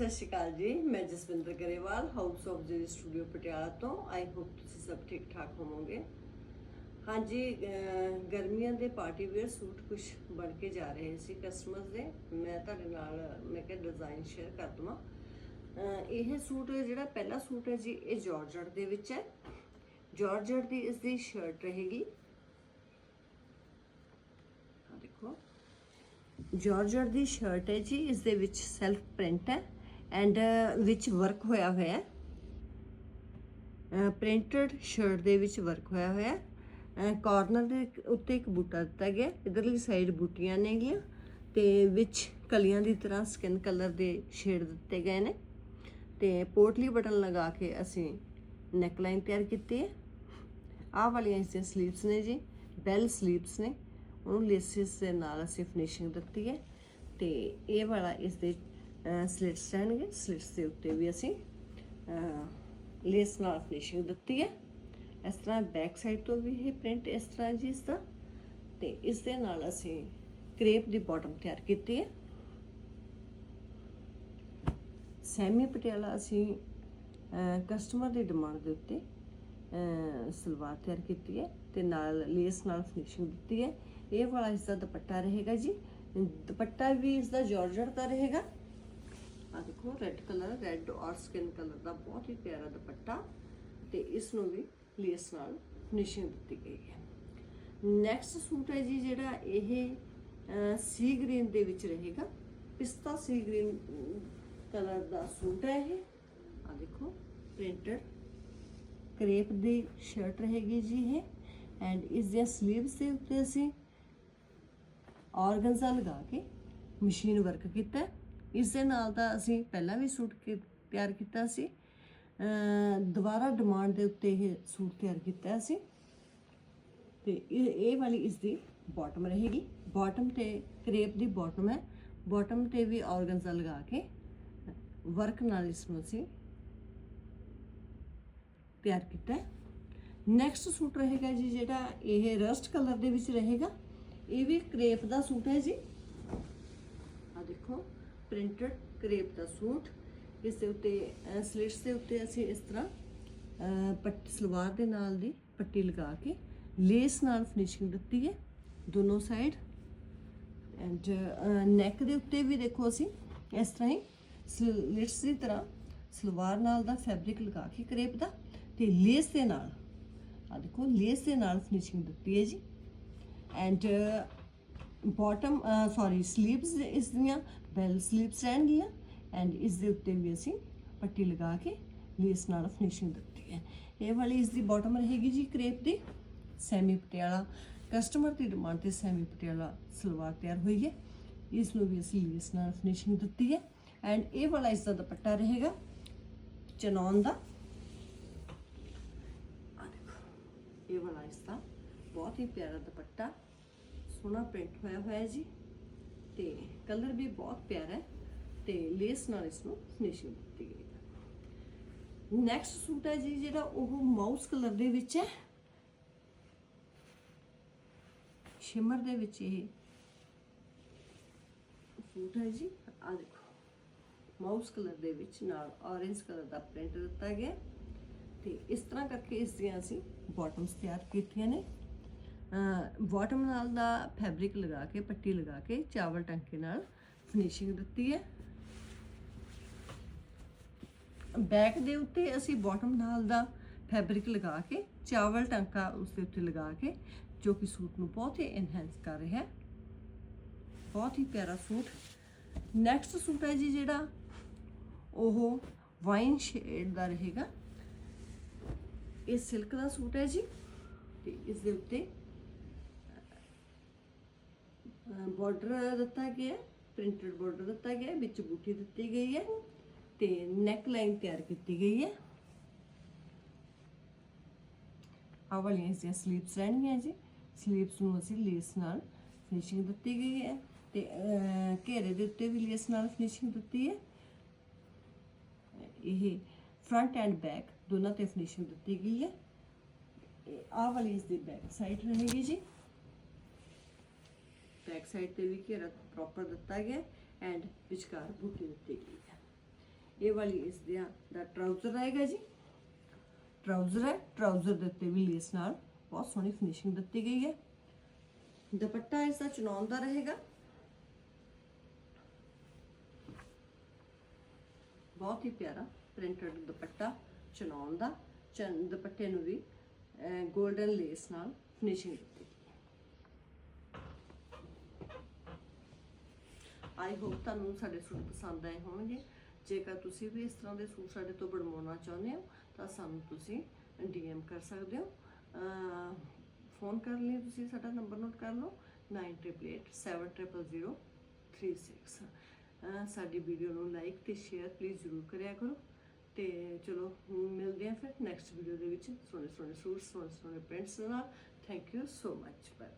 ਸਤਿ ਸ਼੍ਰੀ ਅਕਾਲ ਜੀ, ਮੈਂ Jaswinder Grewal house of G studio Patiala ਤੋਂ। ਆਈ ਹੋਪ ਤੁਸੀਂ ਸਭ ਠੀਕ ਠਾਕ ਹੋਵੋਗੇ। ਹਾਂਜੀ ਗਰਮੀਆਂ ਦੇ ਪਾਰਟੀ ਵੇਅਰ ਸੂਟ ਕੁਝ ਬਣ ਕੇ ਜਾ ਰਹੇ ਸੀ ਕਸਟਮਰਸ ਦੇ। ਮੈਂ ਤੁਹਾਡੇ ਨਾਲ, ਮੈਂ ਕਿਹਾ ਡਿਜ਼ਾਈਨ ਸ਼ੇਅਰ ਕਰ ਦਵਾਂ। ਇਹ ਸੂਟ ਜਿਹੜਾ ਪਹਿਲਾ ਸੂਟ ਹੈ ਜੀ, ਇਹ ਜਾਰਜਟ ਦੇ ਵਿੱਚ ਹੈ। ਜਾਰਜਟ ਦੀ ਇਸ ਦੀ ਸ਼ਰਟ ਰਹੇਗੀ। ਆ ਦੇਖੋ। ਜਾਰਜਟ ਦੀ ਸ਼ਰਟ ਹੈ ਜੀ, ਇਸ ਦੇ ਵਿੱਚ ਸੈਲਫ ਪ੍ਰਿੰਟ ਹੈ। ਐਂਡ ਵਿੱਚ ਵਰਕ ਹੋਇਆ ਹੋਇਆ ਹੈ। ਪ੍ਰਿੰਟਡ ਸ਼ਰਟ ਦੇ ਵਿੱਚ ਵਰਕ ਹੋਇਆ ਹੋਇਆ ਹੈ। ਕਾਰਨਰ ਦੇ ਉੱਤੇ ਇੱਕ ਬੂਟਾ ਦਿੱਤਾ ਗਿਆ ਇਧਰਲੀ ਸਾਈਡ ਬੂਟੀਆਂ ਨੇਗੀਆਂ ਤੇ ਵਿੱਚ ਕਲੀਆਂ ਦੀ ਤਰ੍ਹਾਂ ਸਕਿਨ ਕਲਰ ਦੇ ਸ਼ੇਡ ਦਿੱਤੇ ਗਏ ਨੇ। ਤੇ ਪੋਰਟਲੀ ਬਟਨ ਲਗਾ ਕੇ ਅਸੀਂ ਨੈਕਲਾਈਨ ਤਿਆਰ ਕੀਤੀ ਹੈ। ਆਹ ਵਾਲੀਆਂ ਇਸ ਦੀਆਂ ਸਲੀਵਸ ਨੇ ਜੀ ਬੈਲ ਸਲੀਵਸ ਨੇ। ਉਹਨੂੰ ਲੇਸਿਸ ਦੇ ਨਾਲ ਅਸੀਂ ਫਿਨਿਸ਼ਿੰਗ ਦਿੱਤੀ ਹੈ। ਤੇ ਇਹ ਵਾਲਾ ਇਸ ਦੇ ਸਲਿਟਸ ਰਹਿਣਗੇ ਸਲਿਟਸ ਦੇ ਉੱਤੇ ਵੀ ਅਸੀਂ ਲੇਸ ਨਾਲ ਫਿਨਿਸ਼ਿੰਗ ਦਿੱਤੀ ਹੈ। ਇਸ ਤਰ੍ਹਾਂ ਬੈਕ ਸਾਈਡ ਤੋਂ ਵੀ ਇਹ ਪ੍ਰਿੰਟ ਇਸ ਤਰ੍ਹਾਂ ਜੀ ਇਸ ਦਾ। ਤੇ ਇਸ ਦੇ ਨਾਲ ਅਸੀਂ ਕ੍ਰੇਪ ਦੀ ਬਾਟਮ ਤਿਆਰ ਕੀਤੀ ਹੈ। ਸੈਮੀ ਪਟਿਆਲਾ ਅਸੀਂ ਕਸਟਮਰ ਦੀ ਡਿਮਾਂਡ ਦੇ ਉੱਤੇ ਸਲਵਾਰ ਤਿਆਰ ਕੀਤੀ ਹੈ ਤੇ ਨਾਲ ਲੇਸ ਨਾਲ ਫਿਨਿਸ਼ਿੰਗ ਦਿੱਤੀ ਹੈ। ਇਹ ਵਾਲਾ ਇਸ ਦਾ ਦੁਪੱਟਾ ਰਹੇਗਾ ਜੀ। ਦੁਪੱਟਾ ਵੀ ਇਸ ਦਾ ਜਾਰਜਟ ਦਾ ਰਹੇਗਾ। ਆ ਦੇਖੋ ਰੈੱਡ ਕਲਰ ਰੈੱਡ ਔਰ ਸਕਿਨ ਕਲਰ ਦਾ ਬਹੁਤ ਹੀ ਪਿਆਰਾ ਦੁਪੱਟਾ ਤੇ ਇਸ ਨੂੰ ਵੀ ਲੇਸ ਨਾਲ ਫਿਨਿਸ਼ਿੰਗ ਦਿੱਤੀ ਗਈ ਹੈ। ਨੈਕਸਟ ਸੂਟ ਹੈ ਜੀ ਜਿਹੜਾ ਇਹ ਸੀ ਗ੍ਰੀਨ ਦੇ ਵਿੱਚ ਰਹੇਗਾ। ਪਿਸਤਾ ਸੀ ਗ੍ਰੀਨ ਕਲਰ ਦਾ ਸੂਟ ਹੈ ਇਹ। ਆ ਦੇਖੋ ਪ੍ਰਿੰਟਡ ਕ੍ਰੇਪ ਦੀ ਸ਼ਰਟ ਰਹੇਗੀ ਜੀ ਇਹ। ਐਂਡ ਇਸ ਦੀਆਂ ਸਲੀਵਸ ਦੇ ਉੱਤੇ ਅਸੀਂ ਆਰਗਨਜ਼ਾ ਲਗਾ ਕੇ ਮਸ਼ੀਨ ਵਰਕ ਕੀਤਾ ਇਸ ਦੇ ਨਾਲ ਤਾਂ ਅਸੀਂ ਪਹਿਲਾਂ ਵੀ ਸੂਟ ਤਿਆਰ ਕੀਤਾ ਸੀ। ਦੁਬਾਰਾ ਡਿਮਾਂਡ ਦੇ ਉੱਤੇ ਇਹ ਸੂਟ ਤਿਆਰ ਕੀਤਾ ਸੀ। ਤੇ ਇਹ ਇਹ ਵਾਲੀ ਇਸ ਦੀ ਬਾਟਮ ਰਹੇਗੀ। ਬਾਟਮ ਤੇ ਕ੍ਰੇਪ ਦੀ ਬਾਟਮ ਹੈ। ਬਾਟਮ ਤੇ ਵੀ ਆਰਗਨਜ਼ਾ ਲਗਾ ਕੇ ਵਰਕ ਨਾਲ ਇਸ ਨੂੰ ਅਸੀਂ ਤਿਆਰ ਕੀਤਾ ਹੈ। ਨੈਕਸਟ ਸੂਟ ਰਹੇਗਾ ਜੀ ਜਿਹੜਾ ਇਹ ਰਸਟ ਕਲਰ ਦੇ ਵਿੱਚ ਰਹੇਗਾ। ਇਹ ਵੀ ਕਰੇਪ ਦਾ ਸੂਟ ਹੈ ਜੀ। ਆ ਦੇਖੋ। ਪ੍ਰਿੰਟਡ ਕਰੇਪ ਦਾ ਸੂਟ ਇਸ ਦੇ ਉੱਤੇ ਸਲਿਟਸ ਦੇ ਉੱਤੇ ਅਸੀਂ ਇਸ ਤਰ੍ਹਾਂ ਅਹ, ਪੱਟ ਸਲਵਾਰ ਦੇ ਨਾਲ ਦੀ ਪੱਟੀ ਲਗਾ ਕੇ ਲੇਸ ਨਾਲ ਫਿਨਿਸ਼ਿੰਗ ਦਿੱਤੀ ਹੈ ਦੋਨੋਂ ਸਾਈਡ ਐਂਡ ਨੈਕ ਦੇ ਉੱਤੇ ਵੀ ਦੇਖੋ ਅਸੀਂ ਇਸ ਤਰ੍ਹਾਂ ਹੀ ਸਲਿਟਸ ਦੀ ਤਰ੍ਹਾਂ ਸਲਵਾਰ ਨਾਲ ਦਾ ਫੈਬਰਿਕ ਲਗਾ ਕੇ ਕਰੇਪ ਦਾ ਤੇ ਲੇਸ ਦੇ ਨਾਲ ਆ ਦੇਖੋ ਲੇਸ ਦੇ ਨਾਲ ਫਿਨਿਸ਼ਿੰਗ ਦਿੱਤੀ ਹੈ ਜੀ। ਐਂਡ ਬਾਟਮ ਸੌਰੀ ਸਲੀਵਸ ਇਸ ਦੀਆਂ ਬੈਲ ਸਲੀਵਸ ਰਹਿਣਗੀਆਂ ਐਂਡ ਇਸ ਦੇ ਉੱਤੇ ਵੀ ਅਸੀਂ ਪੱਟੀ ਲਗਾ ਕੇ ਲੇਸ ਨਾਲ ਫਿਨਿਸ਼ਿੰਗ ਦਿੱਤੀ ਹੈ ਇਹ ਵਾਲੀ ਇਸ ਦੀ ਬਾਟਮ ਰਹੇਗੀ ਜੀ ਕਰੇਪ ਦੀ ਸੈਮੀ ਪਟਿਆਲਾ ਕਸਟਮਰ ਦੀ ਡਿਮਾਂਡ ਤੇ ਸੈਮੀ ਪਟਿਆਲਾ ਸਲਵਾਰ ਤਿਆਰ ਹੋਈ ਹੈ ਇਸ ਨੂੰ ਵੀ ਅਸੀਂ ਲੇਸ ਨਾਲ ਫਿਨਿਸ਼ਿੰਗ ਦਿੱਤੀ ਹੈ ਐਂਡ ਇਹ ਵਾਲਾ ਇਸ ਦਾ ਦੁਪੱਟਾ ਰਹੇਗਾ ਚਨੌਨ ਦਾ ਆ ਦੇਖੋ ਇਹ ਵਾਲਾ ਇਸ ਦਾ ਬਹੁਤ ਹੀ ਪਿਆਰਾ ਦੁਪੱਟਾ ਸੋਹਣਾ ਪ੍ਰਿੰਟ ਹੋਇਆ ਹੋਇਆ ਹੈ ਜੀ ਤੇ ਕਲਰ ਵੀ ਬਹੁਤ ਪਿਆਰਾ ਹੈ ਤੇ ਲੇਸ ਨਾਲ ਇਸ ਨੂੰ ਫਿਨਿਸ਼ਿੰਗ ਦਿੱਤੀ ਗਈ ਹੈ। ਨੈਕਸਟ ਸੂਟ ਹੈ ਜੀ ਜਿਹੜਾ ਉਹ ਮਾਊਸ ਕਲਰ ਦੇ ਵਿੱਚ ਹੈ। ਸ਼ਿਮਰ ਦੇ ਵਿੱਚ ਇਹ ਸੂਟ ਹੈ ਜੀ। ਆ ਦੇਖੋ ਮਾਊਸ ਕਲਰ ਦੇ ਵਿੱਚ ਨਾਲ ਔਰੇਂਜ ਕਲਰ ਦਾ ਪ੍ਰਿੰਟ ਦਿੱਤਾ ਗਿਆ ਹੈ। ਤੇ ਇਸ ਤਰ੍ਹਾਂ ਕਰਕੇ ਇਸ ਦੀਆਂ ਅਸੀਂ ਬਾਟਮਸ ਤਿਆਰ ਕੀਤੀਆਂ ਨੇ। ਬਾਟਮ ਨਾਲ ਦਾ ਫੈਬਰਿਕ ਲਗਾ ਕੇ, ਪੱਟੀ ਲਗਾ ਕੇ, ਚਾਵਲ ਟਾਂਕੇ ਨਾਲ ਫਿਨਿਸ਼ਿੰਗ ਦਿੱਤੀ ਹੈ। ਬੈਕ ਦੇ ਉੱਤੇ ਅਸੀਂ ਬਾਟਮ ਨਾਲ ਦਾ ਫੈਬਰਿਕ ਲਗਾ ਕੇ, ਚਾਵਲ ਟਾਂਕਾ ਉਸ ਦੇ ਉੱਤੇ ਲਗਾ ਕੇ, ਜੋ ਕਿ ਸੂਟ ਨੂੰ ਬਹੁਤ ਹੀ ਐਨਹਾਂਸ ਕਰ ਰਿਹਾ ਹੈ। ਬਹੁਤ ਹੀ ਪਿਆਰਾ ਸੂਟ। ਨੈਕਸਟ ਸੂਟ ਹੈ ਜੀ ਜਿਹੜਾ, ਉਹ ਵਾਈਨ ਸ਼ੇਡ ਦਾ ਰਹੇਗਾ। ਇਹ ਸਿਲਕ ਦਾ ਸੂਟ ਹੈ ਜੀ, ਤੇ ਇਸ ਦੇ ਉੱਤੇ ਬਾਰਡਰ ਦਿੱਤਾ ਗਿਆ ਪ੍ਰਿੰਟਡ ਬਾਰਡਰ ਦਿੱਤਾ ਗਿਆ, ਵਿੱਚ ਬੂਟੀ ਦਿੱਤੀ ਗਈ ਹੈ ਤੇ ਨੈਕ ਲਾਈਨ ਤਿਆਰ ਕੀਤੀ ਗਈ ਹੈ। ਆਹ ਵਾਲੀਆਂ ਇਸ ਦੀਆਂ ਸਲੀਵਸ ਰਹਿਣਗੀਆਂ ਜੀ। ਸਲੀਵਸ ਨੂੰ ਅਸੀਂ ਲੇਸ ਨਾਲ ਫਿਨਿਸ਼ਿੰਗ ਦਿੱਤੀ ਗਈ ਹੈ ਤੇ ਘੇਰੇ ਦੇ ਉੱਤੇ ਵੀ ਲੇਸ ਨਾਲ ਫਿਨਿਸ਼ਿੰਗ ਦਿੱਤੀ ਹੈ। ਇਹ ਫਰੰਟ ਐਂਡ ਬੈਕ ਦੋਨਾਂ ਤੇ ਫਿਨਿਸ਼ਿੰਗ ਦਿੱਤੀ ਗਈ ਹੈ। ਇਹ ਆਹ ਵਾਲੀ ਇਸ ਦੀ ਬੈਕ ਸਾਈਡ ਰਹੇਗੀ ਜੀ। ਬੈਕ ਸਾਈਡ ਤੇ ਵੀ ਘੇਰਾ ਪ੍ਰੋਪਰ ਦਿੱਤਾ ਗਿਆ ਐਂਡ ਵਿਚਕਾਰ ਬੂਟੀ ਦਿੱਤੀ ਗਈ ਹੈ ਇਹ ਵਾਲੀ ਇਸ ਦਾ ਟਰਾਊਜ਼ਰ ਆਏਗਾ ਜੀ। ਟਰਾਊਜ਼ਰ ਹੈ। ਟਰਾਊਜ਼ਰ ਦੇ ਉੱਤੇ ਵੀ ਲੇਸ ਨਾਲ ਬਹੁਤ ਸੋਹਣੀ ਫਿਨਿਸ਼ਿੰਗ ਦਿੱਤੀ ਗਈ ਹੈ। ਦੁਪੱਟਾ ਇਸ ਦਾ ਚਨੌਨ ਦਾ ਰਹੇਗਾ। ਬਹੁਤ ਹੀ ਪਿਆਰਾ ਪ੍ਰਿੰਟਡ ਦੁਪੱਟਾ ਚਨੌਨ ਦਾ। ਚਨ ਦੁਪੱਟੇ ਨੂੰ ਵੀ 골ਡਨ ਲੇਸ ਨਾਲ ਫਿਨਿਸ਼ਿੰਗ ਦਿੱਤੀ ਗਈ ਹੈ ਆਈ ਹੋਪ ਤੁਹਾਨੂੰ ਸਾਡੇ ਸੂਟ ਪਸੰਦ ਆਏ ਹੋਣਗੇ। ਜੇਕਰ ਤੁਸੀਂ ਵੀ ਇਸ ਤਰ੍ਹਾਂ ਦੇ ਸੂਟ ਸਾਡੇ ਤੋਂ ਬਣਵਾਉਣਾ ਚਾਹੁੰਦੇ ਹੋ, ਤਾਂ ਸਾਨੂੰ ਤੁਸੀਂ ਡੀਐਮ ਕਰ ਸਕਦੇ ਹੋ। ਫੋਨ ਕਰ ਲਈ ਤੁਸੀਂ ਸਾਡਾ ਨੰਬਰ ਨੋਟ ਕਰ ਲਓ 9887000036 ਅਹ ਸਾਡੀ ਵੀਡੀਓ ਨੂੰ ਲਾਈਕ ਤੇ ਸ਼ੇਅਰ ਪਲੀਜ਼ ਜ਼ਰੂਰ ਕਰਿਆ ਕਰੋ। ਤੇ ਚਲੋ ਮਿਲਦੇ ਹਾਂ ਫਿਰ ਨੈਕਸਟ ਵੀਡੀਓ ਦੇ ਵਿੱਚ। ਸੋਹਣੇ ਸੋਹਣੇ ਸੂਟ ਸੋਹਣੇ ਸੋਹਣੇ ਪ੍ਰਿੰਟਸ ਨਾਲ। Thank you so much bye